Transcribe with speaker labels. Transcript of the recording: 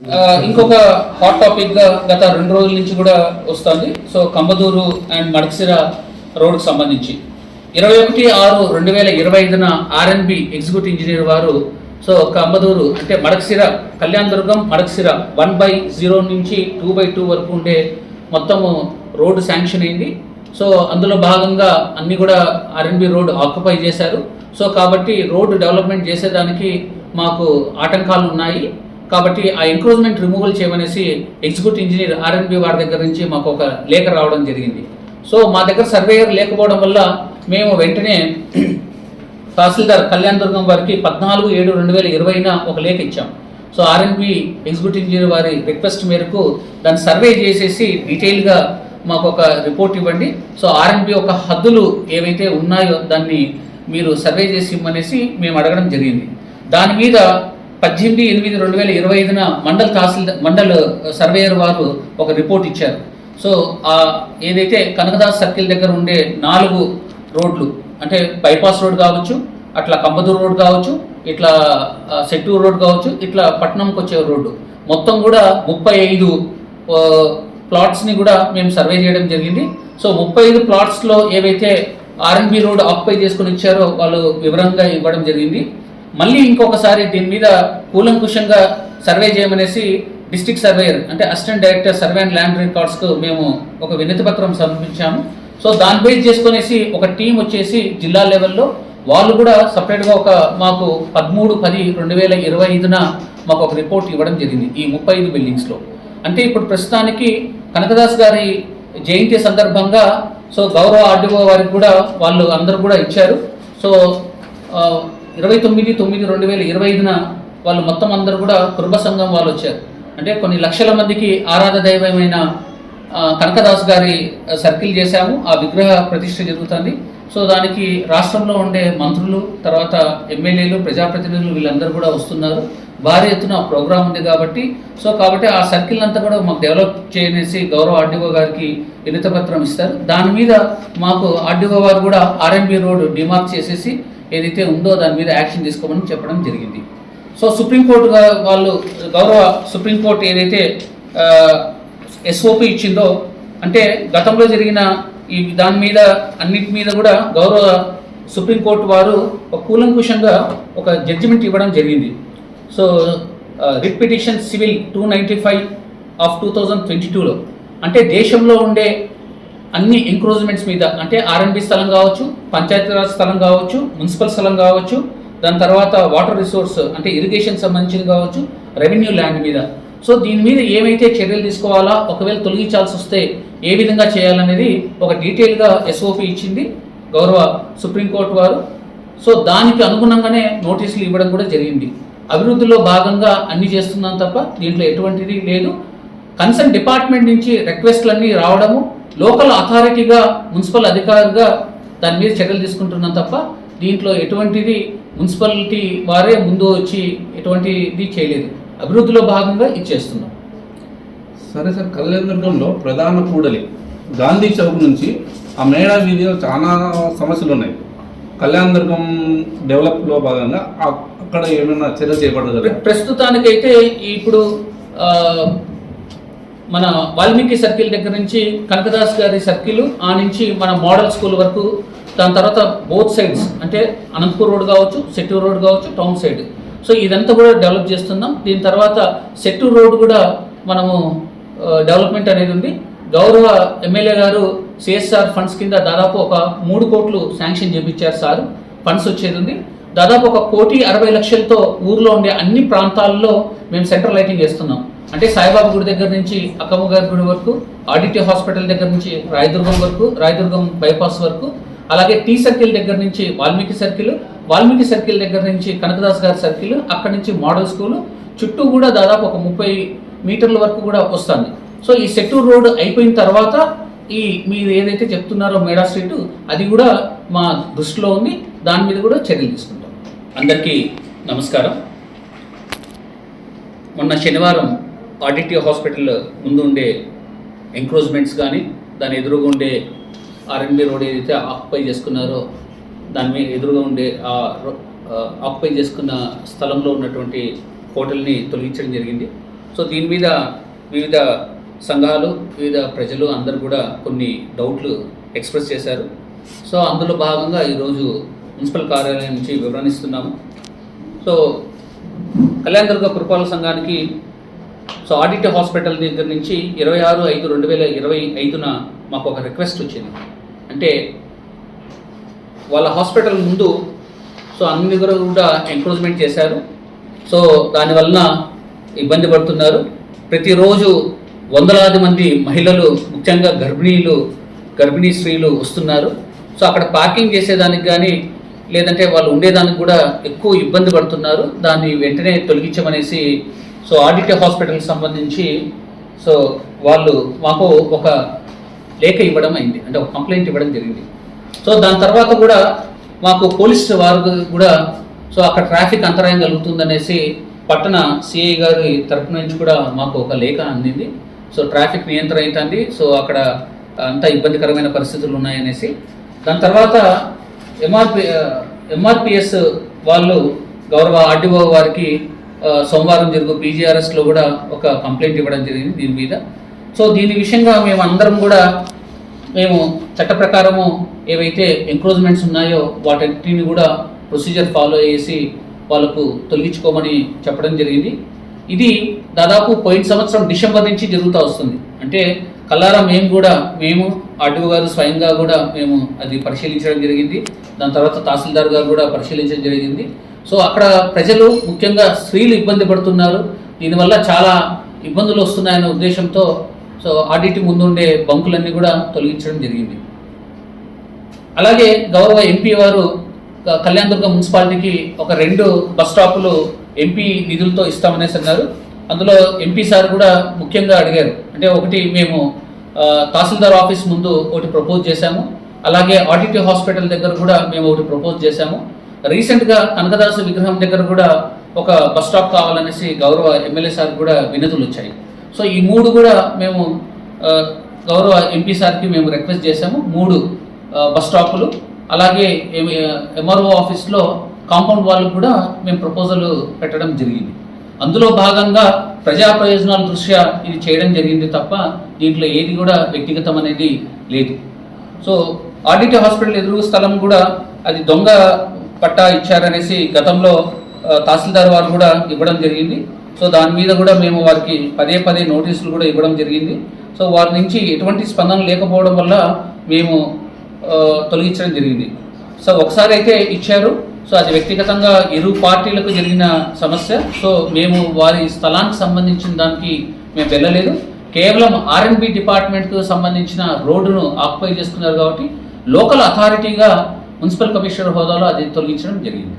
Speaker 1: ఇంకొక హాట్ టాపిక్గా గత రెండు రోజుల నుంచి కూడా వస్తుంది. సో కంబదూరు అండ్ మడకసిర రోడ్కి సంబంధించి. ఇరవై ఒకటి ఆరు రెండు వేల ఇరవై ఐదున ఆర్ఎన్బి ఎగ్జిక్యూటివ్ ఇంజనీర్ వారు సో కంబదూరు అంటే Madakasira Kalyan Durgam Madakasira one by zero నుంచి టూ బై టూ వరకు ఉండే మొత్తము రోడ్డు శాంక్షన్ అయింది. సో అందులో భాగంగా అన్ని కూడా ఆర్ఎన్బి రోడ్ ఆక్యుపై చేశారు. సో కాబట్టి రోడ్డు డెవలప్మెంట్ చేసేదానికి మాకు ఆటంకాలు ఉన్నాయి. కాబట్టి ఆ ఎంక్రోజ్మెంట్ రిమూవల్ చేయమనేసి ఎగ్జిక్యూటివ్ ఇంజనీర్ ఆర్ఎన్బి వారి దగ్గర నుంచి మాకు ఒక లేఖ రావడం జరిగింది. సో మా దగ్గర సర్వేయర్ లేకపోవడం వల్ల మేము వెంటనే తహసీల్దార్ కళ్యాణ్ దుర్గం వారికి పద్నాలుగు ఏడు రెండు వేల ఇరవైన ఒక లేఖ ఇచ్చాం. సో ఆర్ఎన్బి ఎగ్జిక్యూటివ్ ఇంజనీర్ వారి రిక్వెస్ట్ మేరకు దాన్ని సర్వే చేసేసి డీటెయిల్గా మాకు ఒక రిపోర్ట్ ఇవ్వండి. సో ఆర్ఎన్బి ఒక హద్దులు ఏవైతే ఉన్నాయో దాన్ని మీరు సర్వే చేసి ఇవ్వమనేసి మేము అడగడం జరిగింది. దాని మీద పద్దెనిమిది ఎనిమిది రెండు వేల ఇరవై ఐదున మండల్ తహసీల్దార్ మండల్ సర్వేయర్ వారు ఒక రిపోర్ట్ ఇచ్చారు. సో ఆ ఏదైతే కనకదాస్ సర్కిల్ దగ్గర ఉండే నాలుగు రోడ్లు అంటే బైపాస్ రోడ్ కావచ్చు అట్లా కంబదూరు రోడ్ కావచ్చు ఇట్లా సెట్టూరు రోడ్ కావచ్చు ఇట్లా పట్టణంకి వచ్చే రోడ్డు. మొత్తం కూడా ముప్పై ఐదు ప్లాట్స్ని కూడా మేము సర్వే చేయడం జరిగింది. సో ముప్పై ఐదు ప్లాట్స్లో ఏవైతే ఆర్ఎన్బి రోడ్ ఆక్యుపై చేసుకుని ఇచ్చారో వాళ్ళు వివరంగా ఇవ్వడం జరిగింది. మళ్ళీ ఇంకొకసారి దీని మీద కూలంకుషంగా సర్వే చేయమనేసి డిస్టిక్ సర్వేయర్ అంటే assistant director survey and land రికార్డ్స్కు మేము ఒక వినతి పత్రం సమర్పించాము. సో దాని బేస్ చేసుకునేసి ఒక టీం వచ్చేసి జిల్లా లెవెల్లో వాళ్ళు కూడా సపరేట్గా ఒక మాకు పదమూడు పది రెండు వేల ఇరవై ఐదున మాకు ఒక రిపోర్ట్ ఇవ్వడం జరిగింది ఈ ముప్పై ఐదు బిల్డింగ్స్లో. అంటే ఇప్పుడు ప్రస్తుతానికి కనకదాస్ గారి జయంతి సందర్భంగా సో గౌరవ ఆర్డీఓ వారికి కూడా వాళ్ళు అందరూ కూడా ఇచ్చారు. సో ఇరవై తొమ్మిది తొమ్మిది రెండు వేల ఇరవై ఐదున వాళ్ళు మొత్తం అందరూ కూడా కుటుంబ సంఘం వాళ్ళు వచ్చారు. అంటే కొన్ని లక్షల మందికి ఆరాధ దైవమైన కనకదాస్ గారి సర్కిల్ చేశాము. ఆ విగ్రహ ప్రతిష్ట జరుగుతుంది. సో దానికి రాష్ట్రంలో ఉండే మంత్రులు తర్వాత ఎమ్మెల్యేలు ప్రజాప్రతినిధులు వీళ్ళందరూ కూడా వస్తున్నారు. భారీ ఎత్తున ప్రోగ్రాం ఉంది కాబట్టి. సో కాబట్టి ఆ సర్కిల్ అంతా కూడా మాకు డెవలప్ చేయనేసి గౌరవ ఆర్డీఓ గారికి వినతపత్రం ఇస్తారు. దాని మీద మాకు ఆర్డీఓ వారు కూడా ఆర్ఎంబి రోడ్ డిమార్క్ చేసేసి ఏదైతే ఉందో దాని మీద యాక్షన్ తీసుకోమని చెప్పడం జరిగింది. సో సుప్రీంకోర్టు వాళ్ళు గౌరవ సుప్రీంకోర్టు ఏదైతే ఎస్ఓపి ఇచ్చిందో అంటే గతంలో జరిగిన ఈ దాని మీద అన్నిటి మీద కూడా గౌరవ సుప్రీంకోర్టు వారు ఒక కూలంకుషంగా ఒక జడ్జిమెంట్ ఇవ్వడం జరిగింది. So writ petition civil two ninety five of two thousand twenty టూలో అంటే దేశంలో ఉండే అన్ని ఎంక్రోజ్మెంట్స్ మీద అంటే ఆర్ఎండ్బి స్థలం కావచ్చు పంచాయతీరాజ్ స్థలం కావచ్చు మున్సిపల్ స్థలం కావచ్చు దాని తర్వాత వాటర్ రిసోర్స్ అంటే ఇరిగేషన్ సంబంధించింది కావచ్చు రెవెన్యూ ల్యాండ్ మీద. సో దీని మీద ఏమైతే చర్యలు తీసుకోవాలా ఒకవేళ తొలగించాల్సి వస్తే ఏ విధంగా చేయాలనేది ఒక డీటెయిల్గా ఎస్ఓపి ఇచ్చింది గౌరవ సుప్రీంకోర్టు వారు. సో దానికి అనుగుణంగానే నోటీసులు ఇవ్వడం కూడా జరిగింది. అభివృద్ధిలో భాగంగా అన్ని చేస్తున్నాం తప్ప దీంట్లో ఎటువంటిది లేదు. కన్సర్న్ డిపార్ట్మెంట్ నుంచి రిక్వెస్ట్లన్నీ రావడము లోకల్ అథారిటీగా మున్సిపల్ అధికారిగా దాని మీద చర్యలు తీసుకుంటున్నాం తప్ప దీంట్లో ఎటువంటిది మున్సిపాలిటీ వారే ముందు వచ్చి ఎటువంటిది చేయలేదు. అభివృద్ధిలో భాగంగా ఇచ్చేస్తున్నాం
Speaker 2: సరే సార్ కళ్యాణదుర్గంలో ప్రధాన కూడలి గాంధీ చౌక్ నుంచి ఆ మేడా వీధిలో చాలా సమస్యలు ఉన్నాయి. కళ్యాణదుర్గం డెవలప్లో భాగంగా అక్కడ ఏమైనా చర్య చేపట్టగలరా?
Speaker 1: ప్ర- ప్రస్తుతానికైతే ఇప్పుడు మన వాల్మీకి సర్కిల్ దగ్గర నుంచి కనకదాస్ గారి సర్కిల్ ఆ నుంచి మన మోడల్ స్కూల్ వరకు దాని తర్వాత బోత్ సైడ్స్ అంటే అనంతపూర్ రోడ్ కావచ్చు సెట్టూర్ రోడ్ కావచ్చు టౌన్ సైడ్. సో ఇదంతా కూడా డెవలప్ చేస్తున్నాం. దీని తర్వాత సెట్టూర్ రోడ్ కూడా మనము డెవలప్మెంట్ అనేది ఉంది. గౌరవ ఎమ్మెల్యే గారు సిఎస్ఆర్ ఫండ్స్ కింద దాదాపు ఒక మూడు కోట్లు శాంక్షన్ చేపించారు సార్. ఫండ్స్ వచ్చేది ఉంది. దాదాపు ఒక కోటి అరవై లక్షలతో ఊర్లో ఉండే అన్ని ప్రాంతాల్లో మేము సెంట్రల్ లైటింగ్ చేస్తున్నాం. అంటే సాయిబాబా గుడి దగ్గర నుంచి అక్కమ్మ గారి గుడి వరకు ఆడిటీ హాస్పిటల్ దగ్గర నుంచి రాయదుర్గం వరకు రాయదుర్గం బైపాస్ వరకు అలాగే టీ సర్కిల్ దగ్గర నుంచి వాల్మీకి సర్కిల్ వాల్మీకి సర్కిల్ దగ్గర నుంచి కనకదాస్ గారి సర్కిల్ అక్కడి నుంచి మోడల్ స్కూల్ చుట్టూ కూడా దాదాపు ఒక ముప్పై మీటర్ల వరకు కూడా వస్తుంది. సో ఈ సెట్టూర్ రోడ్ అయిపోయిన తర్వాత ఈ మీరు ఏదైతే చెప్తున్నారో మేడా స్ట్రీట్ అది కూడా మా దృష్టిలో ఉంది. దాని మీద కూడా చర్యలు తీసుకుంటాం. అందరికీ నమస్కారం. మొన్న శనివారం ఆడిటీ హాస్పిటల్ ముందు ఉండే ఎంక్రోజ్మెంట్స్ కానీ దాని ఎదురుగా ఉండే ఆర్ఎన్బి రోడ్ ఏదైతే ఆక్యుపై చేసుకున్నారో దాని మీద ఎదురుగా ఉండే ఆ ఆక్యుపై చేసుకున్న స్థలంలో ఉన్నటువంటి హోటల్ని తొలగించడం జరిగింది. సో దీని మీద వివిధ సంఘాలు వివిధ ప్రజలు అందరూ కూడా కొన్ని డౌట్లు ఎక్స్ప్రెస్ చేశారు. సో అందులో భాగంగా ఈరోజు మున్సిపల్ కార్యాలయం నుంచి వివరణిస్తున్నాము సో కళ్యాణ దుర్గ పురపాలక సంఘానికి సో ఆడిట్ హాస్పిటల్ దగ్గర నుంచి ఇరవై ఆరు ఐదు రెండు వేల ఇరవై ఐదున మాకు ఒక రిక్వెస్ట్ వచ్చింది. అంటే వాళ్ళ హాస్పిటల్ ముందు సో అన్ని దగ్గర కూడా ఎంక్రోచ్మెంట్ చేశారు. సో దానివలన ఇబ్బంది పడుతున్నారు. ప్రతిరోజు వందలాది మంది మహిళలు ముఖ్యంగా గర్భిణీలు గర్భిణీ స్త్రీలు వస్తున్నారు. సో అక్కడ పార్కింగ్ చేసేదానికి కానీ లేదంటే వాళ్ళు ఉండేదానికి కూడా ఎక్కువ ఇబ్బంది పడుతున్నారు. దాన్ని వెంటనే తొలగించమనేసి సో ఆదిత్య హాస్పిటల్కి సంబంధించి సో వాళ్ళు మాకు ఒక లేఖ ఇవ్వడం అయింది. అంటే ఒక కంప్లైంట్ ఇవ్వడం జరిగింది. సో దాని తర్వాత కూడా మాకు పోలీస్ వారు కూడా సో అక్కడ ట్రాఫిక్ అంతరాయం కలుగుతుందనేసి పట్టణ సిఐ గారి తరపు నుంచి కూడా మాకు ఒక లేఖ అందింది. సో ట్రాఫిక్ నియంత్రణ అవుతుంది సో అక్కడ అంతా ఇబ్బందికరమైన పరిస్థితులు ఉన్నాయనేసి. దాని తర్వాత ఎంఆర్పి ఎంఆర్పిఎస్ వాళ్ళు గౌరవ ఆర్డీఓ వారికి సోమవారం జరుగు పీజీఆర్ఎస్లో కూడా ఒక కంప్లైంట్ ఇవ్వడం జరిగింది దీని మీద. సో దీని విషయంగా మేము అందరం కూడా మేము చట్ట ప్రకారము ఏవైతే ఎంక్రోజ్మెంట్స్ ఉన్నాయో వాటిని కూడా ప్రొసీజర్ ఫాలో చేసి వాళ్ళకు తొలగించుకోమని చెప్పడం జరిగింది. ఇది దాదాపు పోయిన సంవత్సరం డిసెంబర్ నుంచి జరుగుతూ వస్తుంది. అంటే కల్లారా మేము కూడా మేము ఆర్టీఓ గారు స్వయంగా కూడా మేము అది పరిశీలించడం జరిగింది. దాని తర్వాత తహసీల్దార్ గారు కూడా పరిశీలించడం జరిగింది. సో అక్కడ ప్రజలు ముఖ్యంగా స్త్రీలు ఇబ్బంది పడుతున్నారు. దీనివల్ల చాలా ఇబ్బందులు వస్తున్నాయనే ఉద్దేశంతో సో ఆడిటి ముందుండే బంకులన్నీ కూడా తొలగించడం జరిగింది. అలాగే గౌరవ ఎంపీ వారు క- కళ్యాణదుర్గ మున్సిపాలిటీకి ఒక రెండు బస్ స్టాపులు ఎంపీ నిధులతో ఇస్తామనేసి అన్నారు. అందులో ఎంపీ సార్ కూడా ముఖ్యంగా అడిగారు. అంటే ఒకటి మేము తహసీల్దార్ ఆఫీస్ ముందు ఒకటి ప్రపోజ్ చేశాము. అలాగే ఆడిట్ హాస్పిటల్ దగ్గర కూడా మేము ఒకటి ప్రపోజ్ చేశాము. రీసెంట్గా కనకదాసు విగ్రహం దగ్గర కూడా ఒక బస్ స్టాప్ కావాలనేసి గౌరవ ఎమ్మెల్యే సార్ కూడా వినతులు వచ్చాయి. సో ఈ మూడు కూడా మేము గౌరవ ఎంపీ సార్కి మేము రిక్వెస్ట్ చేశాము. మూడు బస్ స్టాపులు. అలాగే ఎంఆర్ఓ ఆఫీస్లో కాంపౌండ్ వాళ్ళు కూడా మేము ప్రపోజల్ పెట్టడం జరిగింది. అందులో భాగంగా ప్రజా ప్రయోజనాల దృష్ట్యా ఇది చేయడం జరిగింది తప్ప దీంట్లో ఏది కూడా వ్యక్తిగతం అనేది లేదు. సో ఆడిట్ హాస్పిటల్ ఎదురు స్థలం కూడా అది దొంగ పట్టా ఇచ్చారనేసి గతంలో తహసీల్దార్ వారు కూడా ఇవ్వడం జరిగింది. సో దాని మీద కూడా మేము వారికి పదే పదే నోటీసులు కూడా ఇవ్వడం జరిగింది. సో వారి నుంచి ఎటువంటి స్పందన లేకపోవడం వల్ల మేము తొలగించడం జరిగింది. సో ఒకసారి అయితే ఇచ్చారు. సో అది వ్యక్తిగతంగా ఇరు పార్టీలకు జరిగిన సమస్య. సో మేము వారి స్థలానికి సంబంధించిన దానికి మేము వెళ్ళలేదు. కేవలం ఆర్ఎన్బి డిపార్ట్మెంట్కు సంబంధించిన రోడ్డును ఆక్యుపై చేసుకున్నారు కాబట్టి లోకల్ అథారిటీగా మున్సిపల్ కమిషనర్ హోదాలో అది తొలగించడం జరిగింది.